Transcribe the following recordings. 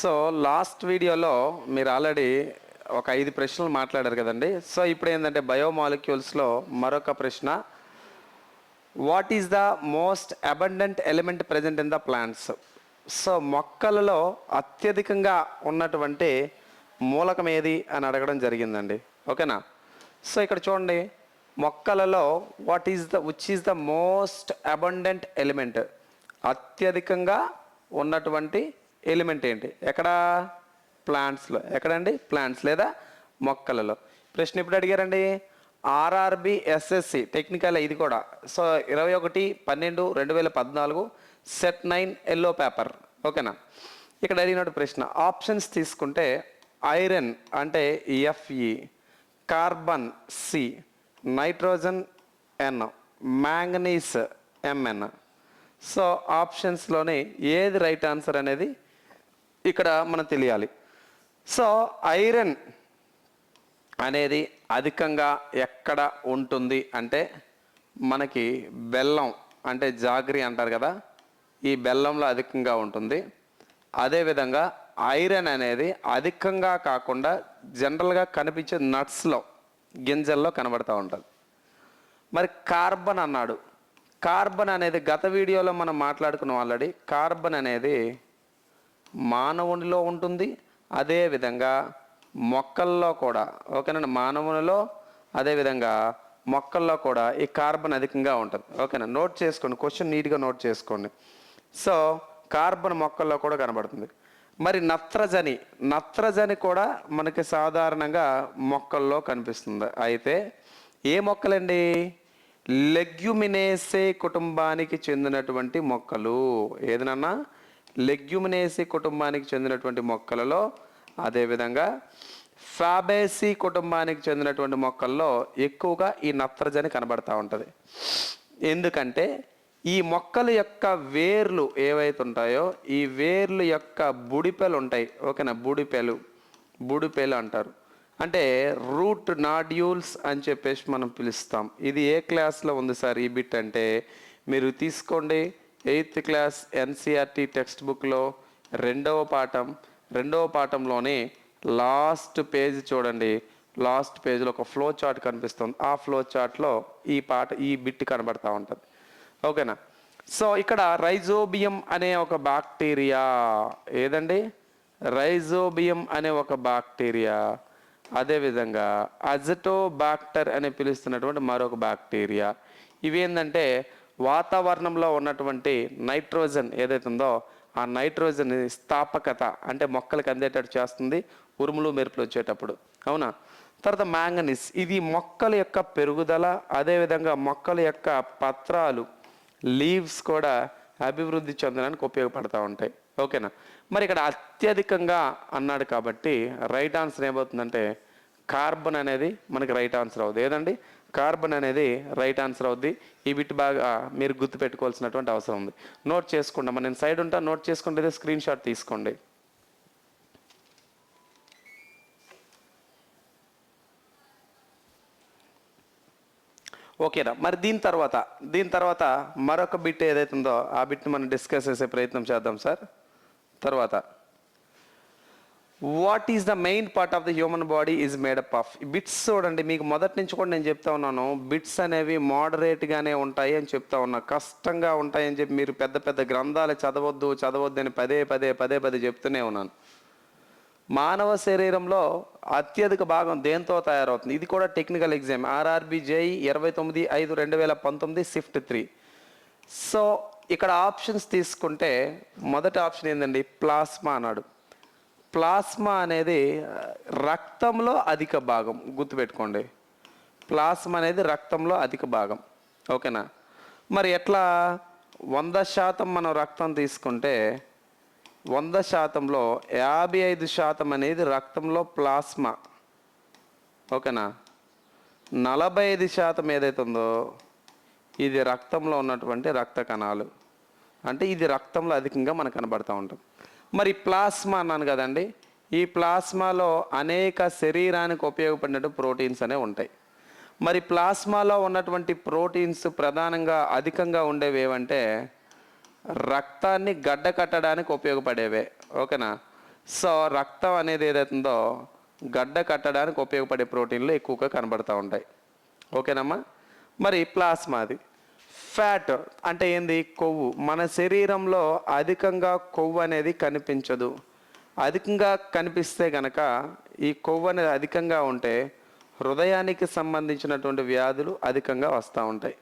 So last వీడియోలో మీరు already ఒక ఐదు ప్రశ్నలు మాట్లాడారు కదండి. సో ఇప్పుడు ఏంటంటే బయోమాలిక్యూల్స్లో మరొక ప్రశ్న. What is the most abundant element present in the plants so మొక్కలలో అత్యధికంగా ఉన్నటువంటి మూలకం ఏది అని అడగడం జరిగిందండి. ఓకేనా? సో ఇక్కడ చూడండి. మొక్కలలో what is the which is the most abundant element అత్యధికంగా ఉన్నటువంటి ఎలిమెంట్ ఏంటి? ఎక్కడ? ప్లాంట్స్లో. ఎక్కడండి? ప్లాంట్స్ లేదా మొక్కలలో. ప్రశ్న ఇప్పుడు అడిగారండి? ఆర్ఆర్బి ఎస్ఎస్సి టెక్నికల్ ఇది కూడా. సో ఇరవై ఒకటి పన్నెండు రెండు వేల పద్నాలుగు సెట్ నైన్ ఎల్లో పేపర్. ఓకేనా? ఇక్కడ అడిగినట్టు ప్రశ్న. ఆప్షన్స్ తీసుకుంటే ఐరన్ అంటే FE carbon C nitrogen N manganese MN. So ఆప్షన్స్లోనే ఏది రైట్ ఆన్సర్ అనేది ఇక్కడ మనం తెలియాలి. సో ఐరన్ అనేది అధికంగా ఎక్కడ ఉంటుంది అంటే మనకి బెల్లం అంటే జాగ్రి అంటారు కదా ఈ బెల్లంలో అధికంగా ఉంటుంది. అదేవిధంగా ఐరన్ అనేది అధికంగా కాకుండా జనరల్గా కనిపించే నట్స్లో గింజల్లో కనబడుతూ ఉంటుంది. మరి కార్బన్ అన్నాడు. కార్బన్ అనేది గత వీడియోలో మనం మాట్లాడుకున్నాం ఆల్రెడీ. కార్బన్ అనేది మానవునిలో ఉంటుంది అదేవిధంగా మొక్కల్లో కూడా. ఓకేనండి? మానవునిలో అదేవిధంగా మొక్కల్లో కూడా ఈ కార్బన్ అధికంగా ఉంటుంది. ఓకేనా? నోట్ చేసుకోండి. క్వశ్చన్ నీట్గా నోట్ చేసుకోండి. సో కార్బన్ మొక్కల్లో కూడా కనబడుతుంది. మరి నత్రజని నత్రజని కూడా మనకి సాధారణంగా మొక్కల్లో కనిపిస్తుంది. అయితే ఏ మొక్కలండి? లెగ్యుమినేసే కుటుంబానికి చెందినటువంటి మొక్కలు. ఏదనన్నా లెగ్యుమినేసి కుటుంబానికి చెందినటువంటి మొక్కలలో అదేవిధంగా ఫ్యాబేసీ కుటుంబానికి చెందినటువంటి మొక్కల్లో ఎక్కువగా ఈ నత్రజని కనబడతా ఉంటుంది. ఎందుకంటే ఈ మొక్కల యొక్క వేర్లు ఏవైతే ఉంటాయో ఈ వేర్లు యొక్క బుడిపెలు ఉంటాయి. ఓకేనా? బుడిపెలు. బుడిపెలు అంటారు. అంటే రూట్ నాడ్యూల్స్ అని చెప్పేసి మనం పిలుస్తాం. ఇది ఏ క్లాస్లో ఉంది సార్ ఈ బిట్ అంటే? మీరు తీసుకోండి. ఎయిత్ క్లాస్ ఎన్సిఆర్టీ టెక్స్ట్ బుక్లో రెండవ పాఠం రెండవ పాఠంలోనే లాస్ట్ పేజ్ చూడండి. లాస్ట్ పేజ్లో ఒక ఫ్లో చార్ట్ కనిపిస్తుంది. ఆ ఫ్లో చార్ట్లో ఈ పాట ఈ బిట్ కనబడతా ఉంటుంది. ఓకేనా? సో ఇక్కడ రైజోబియం అనే ఒక బాక్టీరియా ఏదండి? రైజోబియం అనే ఒక బాక్టీరియా అదేవిధంగా అజటోబాక్టర్ అని పిలుస్తున్నటువంటి మరొక బ్యాక్టీరియా. ఇవేంటంటే వాతావరణంలో ఉన్నటువంటి నైట్రోజన్ ఏదైతే ఉందో ఆ నైట్రోజన్ స్థాపకత అంటే మొక్కలకు అందేటట్టు చేస్తుంది ఉరుములు మెరుపులు వచ్చేటప్పుడు. అవునా? తర్వాత మ్యాంగనీస్. ఇది మొక్కల యొక్క పెరుగుదల అదేవిధంగా మొక్కల యొక్క పత్రాలు లీవ్స్ కూడా అభివృద్ధి చెందడానికి ఉపయోగపడతా ఉంటాయి. ఓకేనా? మరి ఇక్కడ అత్యధికంగా అన్నాడు కాబట్టి రైట్ ఆన్సర్ ఏమవుతుందంటే కార్బన్ అనేది మనకి రైట్ ఆన్సర్ అవుద్ది. ఏదండి? కార్బన్ అనేది రైట్ ఆన్సర్ అవుద్ది. ఈ బిట్ బాగా మీరు గుర్తుపెట్టుకోవాల్సినటువంటి అవసరం ఉంది. నోట్ చేసుకుంటాం నేను సైడ్ ఉంటా నోట్ చేసుకుంటే స్క్రీన్ షాట్ తీసుకోండి. ఓకేనా? మరి దీని తర్వాత దీని తర్వాత మరొక బిట్ ఏదైతుందో ఉందో ఆ బిట్ని మనం డిస్కస్ చేసే ప్రయత్నం చేద్దాం సార్. తర్వాత. What is the main part of the human body is made up of bits చూడండి మీకు మొదటి నుంచి కూడా నేను చెప్తా ఉన్నాను. బిట్స్ అనేవి మోడరేట్గానే ఉంటాయి అని చెప్తా ఉన్నా. కష్టంగా ఉంటాయని చెప్పి మీరు పెద్ద పెద్ద గ్రంథాలు చదవద్దు చదవద్దు అని పదే పదే పదే పదే చెప్తూనే ఉన్నాను. మానవ శరీరంలో అత్యధిక భాగం దేంతో తయారవుతుంది? ఇది కూడా టెక్నికల్ ఎగ్జామ్ ఆర్ఆర్బి జై ఇరవై తొమ్మిది ఐదు రెండు వేల పంతొమ్మిది షిఫ్ట్ త్రీ సో ఇక్కడ ఆప్షన్స్ తీసుకుంటే మొదటి ఆప్షన్ ఏంటండి ప్లాస్మా అన్నాడు. ప్లాస్మా అనేది రక్తంలో అధిక భాగం. గుర్తుపెట్టుకోండి. ప్లాస్మా అనేది రక్తంలో అధిక భాగం. ఓకేనా? మరి ఎట్లా? వంద శాతం మనం రక్తం తీసుకుంటే వంద శాతంలో యాభై ఐదు శాతం అనేది రక్తంలో ప్లాస్మా. ఓకేనా? నలభై ఐదు శాతం ఏదైతే ఉందో ఇది రక్తంలో ఉన్నటువంటి రక్త కణాలు. అంటే ఇది రక్తంలో అధికంగా మనకు కనబడుతూ ఉంటుంది మరి ప్లాస్మా అన్నాను కదండి. ఈ ప్లాస్మాలో అనేక శరీరానికి ఉపయోగపడినట్టు ప్రోటీన్స్ అనే ఉంటాయి. మరి ప్లాస్మాలో ఉన్నటువంటి ప్రోటీన్స్ ప్రధానంగా అధికంగా ఉండేవి ఏవంటే రక్తాన్ని గడ్డ కట్టడానికి ఉపయోగపడేవే. ఓకేనా? సో రక్తం అనేది ఏదైతుందో గడ్డ కట్టడానికి ఉపయోగపడే ప్రోటీన్లు ఎక్కువగా కనబడుతూ ఉంటాయి. ఓకేనమ్మా? మరి ప్లాస్మా అది. ఫ్యాట్ అంటే ఏంది? కొవ్వు. మన శరీరంలో అధికంగా కొవ్వు అనేది కనిపించదు. అధికంగా కనిపిస్తే గనక ఈ కొవ్వు అనేది అధికంగా ఉంటే హృదయానికి సంబంధించినటువంటి వ్యాధులు అధికంగా వస్తూ ఉంటాయి.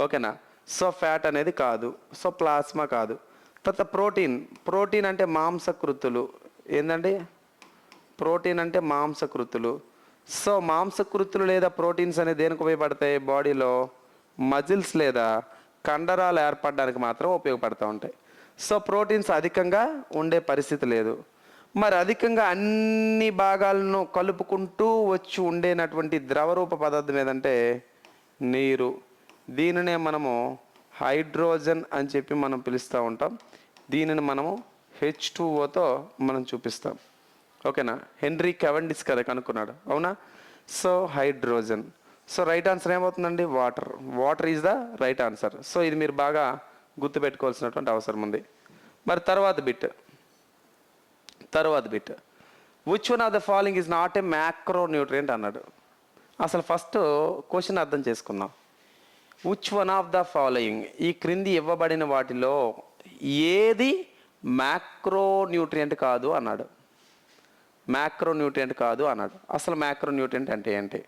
ఓకేనా? సో ఫ్యాట్ అనేది కాదు. సో ప్లాస్మా కాదు. తర్వాత ప్రోటీన్ ప్రోటీన్ అంటే మాంసకృతులు. ఏంటండి ప్రోటీన్ అంటే మాంసకృతులు. సో మాంసకృతులు లేదా ప్రోటీన్స్ అనేది దేనికి ఉపయోగపడతాయి? బాడీలో మజిల్స్ లేదా కండరాలు ఏర్పడడానికి మాత్రం ఉపయోగపడుతూ ఉంటాయి. సో ప్రోటీన్స్ అధికంగా ఉండే పరిస్థితి లేదు. మరి అధికంగా అన్ని భాగాలను కలుపుకుంటూ వచ్చి ఉండేనటువంటి ద్రవరూప పదార్థం ఏదంటే నీరు. దీనినే మనము హైడ్రోజన్ అని చెప్పి మనం పిలుస్తూ ఉంటాం. దీనిని మనము హెచ్ టూఓతో మనం చూపిస్తాం. ఓకేనా? హెన్రీ కెవెండిస్ కదా కనుక్కున్నాడు. అవునా? So hydrogen. So right answer ఏమవుతుందండి? Water water is the right answer so ఇది మీరు బాగా గుర్తుపెట్టుకోవాల్సినటువంటి అవసరం ఉంది. మరి తర్వాత బిట్. తర్వాత bit. Which one of the following is not a macro nutrient అన్నాడు. అసలు ఫస్ట్ క్వశ్చన్ అర్థం చేసుకుందాం. Which one of the following ఈ క్రింది ఇవ్వబడిన వాటిలో ఏది మ్యాక్రో న్యూట్రియంట్ కాదు అన్నాడు. మ్యాక్రో న్యూట్రియంట్ కాదు అన్నాడు. అసలు మ్యాక్రో న్యూట్రియంట్ అంటే ఏంటి?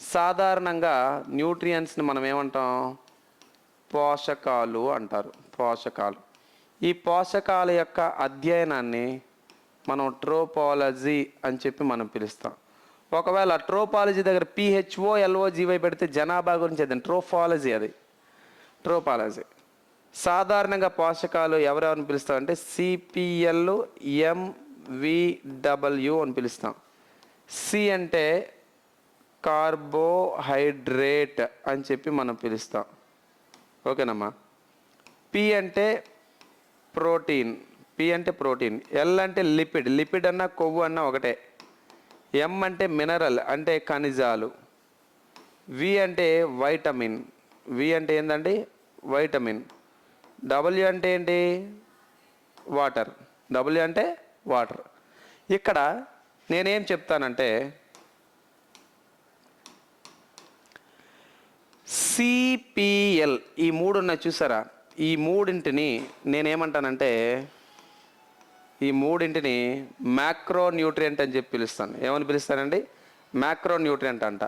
సాధారణంగా న్యూట్రియంట్స్ని మనం ఏమంటాం? పోషకాలు అంటారు. పోషకాలు. ఈ పోషకాల యొక్క అధ్యయనాన్ని మనం ట్రోపాలజీ అని చెప్పి మనం పిలుస్తాం. ఒకవేళ ట్రోపాలజీ దగ్గర పిహెచ్ఓ ఎల్ఓ జీవై పెడితే జనాభా గురించి అది ట్రోఫాలజీ అది. ట్రోపాలజీ. సాధారణంగా పోషకాలు ఎవరెవరిని పిలుస్తామంటే సిపిఎల్ ఎంవిడబ్ల్యూ అని పిలుస్తాం. సి అంటే కార్బోహైడ్రేట్ అని చెప్పి మనం పిలుస్తాం. ఓకేనమ్మా? పి అంటే ప్రోటీన్. పి అంటే ప్రోటీన్. ఎల్ అంటే లిపిడ్. లిపిడ్ అన్న కొవ్వు అన్న ఒకటే. ఎం అంటే మినరల్ అంటే ఖనిజాలు. వి అంటే వైటమిన్. వి అంటే ఏంటండి వైటమిన్. డబ్ల్యూ అంటే ఏంటి? వాటర్. డబ్ల్యూ అంటే వాటర్. ఇక్కడ నేనేం చెప్తానంటే సిపిఎల్ ఈ మూడు ఉన్నాయి చూసారా? ఈ మూడింటిని నేనేమంటానంటే ఈ మూడింటిని మ్యాక్రో న్యూట్రియంట్ అని చెప్పి పిలుస్తాను. ఏమని పిలుస్తానండి మ్యాక్రో న్యూట్రియంట్ అంట.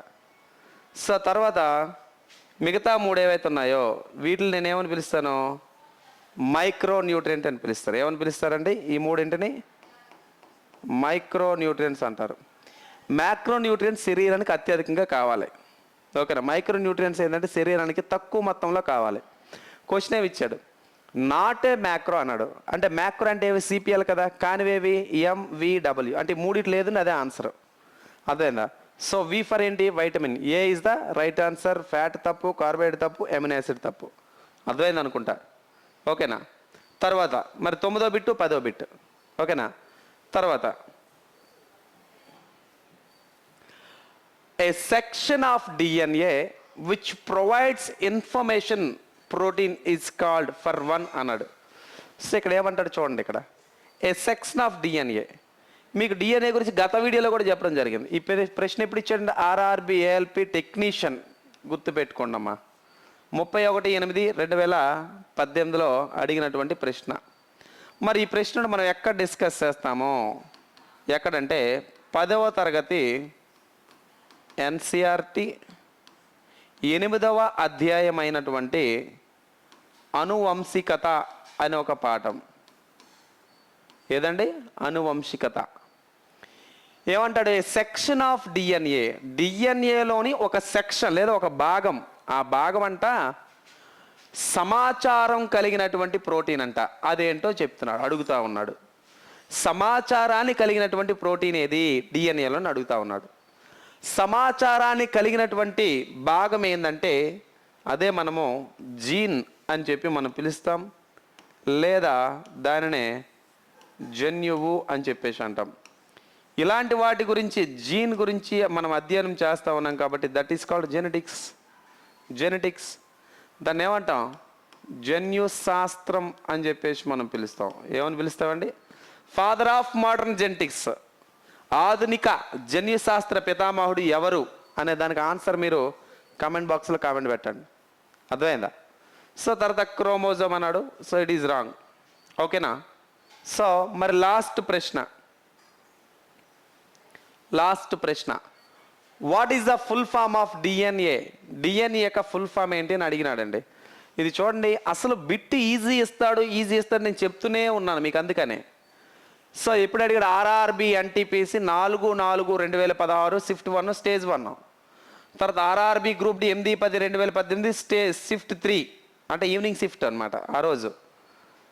సో తర్వాత మిగతా మూడు ఏవైతే ఉన్నాయో వీటిని నేను ఏమని పిలుస్తాను? మైక్రో న్యూట్రియంట్ అని పిలుస్తారు. ఏమని పిలుస్తారండి? ఈ మూడింటిని మైక్రో న్యూట్రియంట్స్ అంటారు. మ్యాక్రో న్యూట్రియంట్స్ శరీరానికి అత్యధికంగా కావాలి. ఓకేనా? మైక్రో న్యూట్రియన్స్ ఏంటంటే శరీరానికి తక్కువ మొత్తంలో కావాలి. క్వశ్చన్ ఏమి ఇచ్చాడు? నాట్ ఏ మ్యాక్రో అన్నాడు. అంటే మ్యాక్రో అంటే ఏవి? సిపిఎల్ కదా. కానివేవి ఎంవిడబ్ల్యూ. అంటే మూడిటి లేదు అదే ఆన్సర్ అదేనా? సో వి ఫర్ ఏంటి? Vitamin A is the right answer fat తప్పు కార్బోహైడ్రేట్ తప్పు ఎమినో యాసిడ్ తప్పు. అర్థమైంది అనుకుంటా. ఓకేనా? తర్వాత మరి తొమ్మిదో బిట్టు పదో బిట్ ఓకేనా? తర్వాత a section of DNA which provides information protein is called for one అన్నాడు సో ఇక్కడ ఏమంటాడు చూడండి ఇక్కడ. ఏ సెక్షన్ ఆఫ్ డిఎన్ఏ మీకు డిఎన్ఏ గురించి గత వీడియోలో కూడా చెప్పడం జరిగింది. ఈ ప్రశ్న ఎప్పుడు ఇచ్చాడండి ఆర్ఆర్బి ఏఎల్పి టెక్నీషియన్ గుర్తుపెట్టుకోండి అమ్మా. ముప్పై ఒకటి ఎనిమిది రెండు వేల పద్దెనిమిదిలో అడిగినటువంటి ప్రశ్న. మరి ఈ ప్రశ్నను మనం ఎక్కడ డిస్కస్ చేస్తామో? ఎక్కడంటే పదవ తరగతి ఎన్సిఆర్టి ఎనిమిదవ అధ్యాయమైనటువంటి అనువంశికత అనే ఒక పాఠం. ఏదండి? అనువంశికత. ఏమంటాడు? Section of DNA. డిఎన్ఏలోని ఒక సెక్షన్ లేదా ఒక భాగం. ఆ భాగం అంట సమాచారం కలిగినటువంటి ప్రోటీన్ అంట. అదేంటో చెప్తున్నాడు అడుగుతా ఉన్నాడు. సమాచారాన్ని కలిగినటువంటి ప్రోటీన్ ఏది? డిఎన్ఏలో అడుగుతా ఉన్నాడు. సమాచారాన్ని కలిగినటువంటి భాగం ఏంటంటే అదే మనము జీన్ అని చెప్పి మనం పిలుస్తాం లేదా దానినే జన్యువు అని చెప్పేసి అంటాం. ఇలాంటి వాటి గురించి జీన్ గురించి మనం అధ్యయనం చేస్తూ ఉన్నాం కాబట్టి that is called genetics genetics దాన్ని ఏమంటాం? జన్యు శాస్త్రం అని చెప్పేసి మనం పిలుస్తాం. ఏమని పిలుస్తామండి? ఫాదర్ ఆఫ్ మోడర్న్ జెనెటిక్స్ ఆధునిక జన్యుశాస్త్ర పితామహుడు ఎవరు అనే దానికి ఆన్సర్ మీరు కామెంట్ బాక్స్లో కామెంట్ పెట్టండి. అర్థమైందా? సో తర్వాత క్రోమోజోమ్ అన్నాడు. So it is wrong. ఓకేనా? సో మరి లాస్ట్ ప్రశ్న. లాస్ట్ ప్రశ్న. What is the full form of DNA DNA యొక్క ఫుల్ ఫామ్ ఏంటి అని అడిగినాడండి. ఇది చూడండి అసలు బిట్ ఈజీ ఇస్తాడు ఈజీ ఇస్తాడు నేను చెప్తూనే ఉన్నాను మీకు అందుకనే. సో ఎప్పుడు అడిగాడు ఆర్ఆర్బి ఎన్టీపీసీ నాలుగు నాలుగు రెండు వేల పదహారు షిఫ్ట్ వన్ స్టేజ్ వన్ తర్వాత ఆర్ఆర్బి గ్రూప్ డి ఎనిమిది పది రెండు వేల పద్దెనిమిది స్టేజ్ షిఫ్ట్ త్రీ అంటే ఈవినింగ్ షిఫ్ట్ అనమాట ఆ రోజు.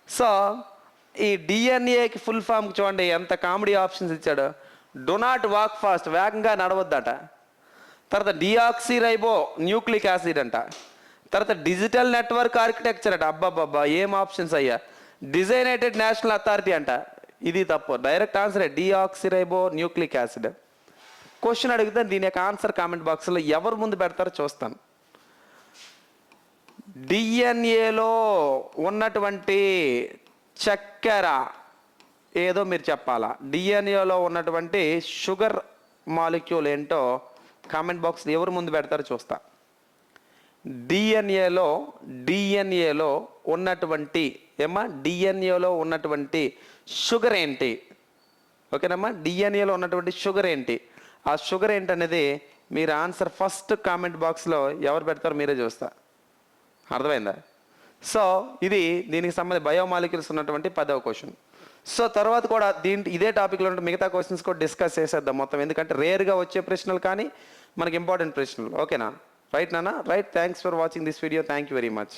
సో ఈ డిఎన్ఏకి ఫుల్ ఫామ్ చూడండి ఎంత కామెడీ ఆప్షన్స్ ఇచ్చాడు. డో నాట్ వాక్ ఫాస్ట్ వేగంగా నడవద్దట. తర్వాత డిఆక్సిరైబో న్యూక్లిక్ యాసిడ్ అంట. తర్వాత డిజిటల్ నెట్వర్క్ ఆర్కిటెక్చర్ అంట. అబ్బాబ్బా ఏం ఆప్షన్స్ అయ్యా. డిజైనేటెడ్ నేషనల్ అథారిటీ అంట. ఇది తప్పు. Direct answer deoxyribo nucleic acid question అడిగితే దీని యొక్క ఆన్సర్ కామెంట్ బాక్స్లో ఎవరు ముందు పెడతారో చూస్తాను. డిఎన్ఏలో ఉన్నటువంటి చక్కెర ఏదో మీరు చెప్పాలా? డిఎన్ఏలో ఉన్నటువంటి షుగర్ మాలిక్యూల్ ఏంటో కామెంట్ బాక్స్ ఎవరు ముందు పెడతారో చూస్తా. డిఎన్ఏలో డిఎన్ఏలో ఉన్నటువంటి ఏమా డిఎన్ఏలో ఉన్నటువంటి షుగర్ ఏంటి? ఓకేనమ్మా? డిఎన్ఏలో ఉన్నటువంటి షుగర్ ఏంటి? ఆ షుగర్ ఏంటనేది మీరు ఆన్సర్ ఫస్ట్ కామెంట్ బాక్స్లో ఎవరు పెడతారో మీరే చూస్తా. అర్థమైందా? సో ఇది దీనికి సంబంధించి బయోమాలిక్యూల్స్ ఉన్నటువంటి పదవ క్వశ్చన్. సో తర్వాత కూడా దీంట్ ఇదే టాపిక్లో ఉంటే మిగతా క్వశ్చన్స్ కూడా డిస్కస్ చేసేద్దాం మొత్తం. ఎందుకంటే రేర్గా వచ్చే ప్రశ్నలు కానీ మనకి ఇంపార్టెంట్ ప్రశ్నలు. ఓకేనా? రైట్ నానా right. Thanks for watching this video. Thank you very much.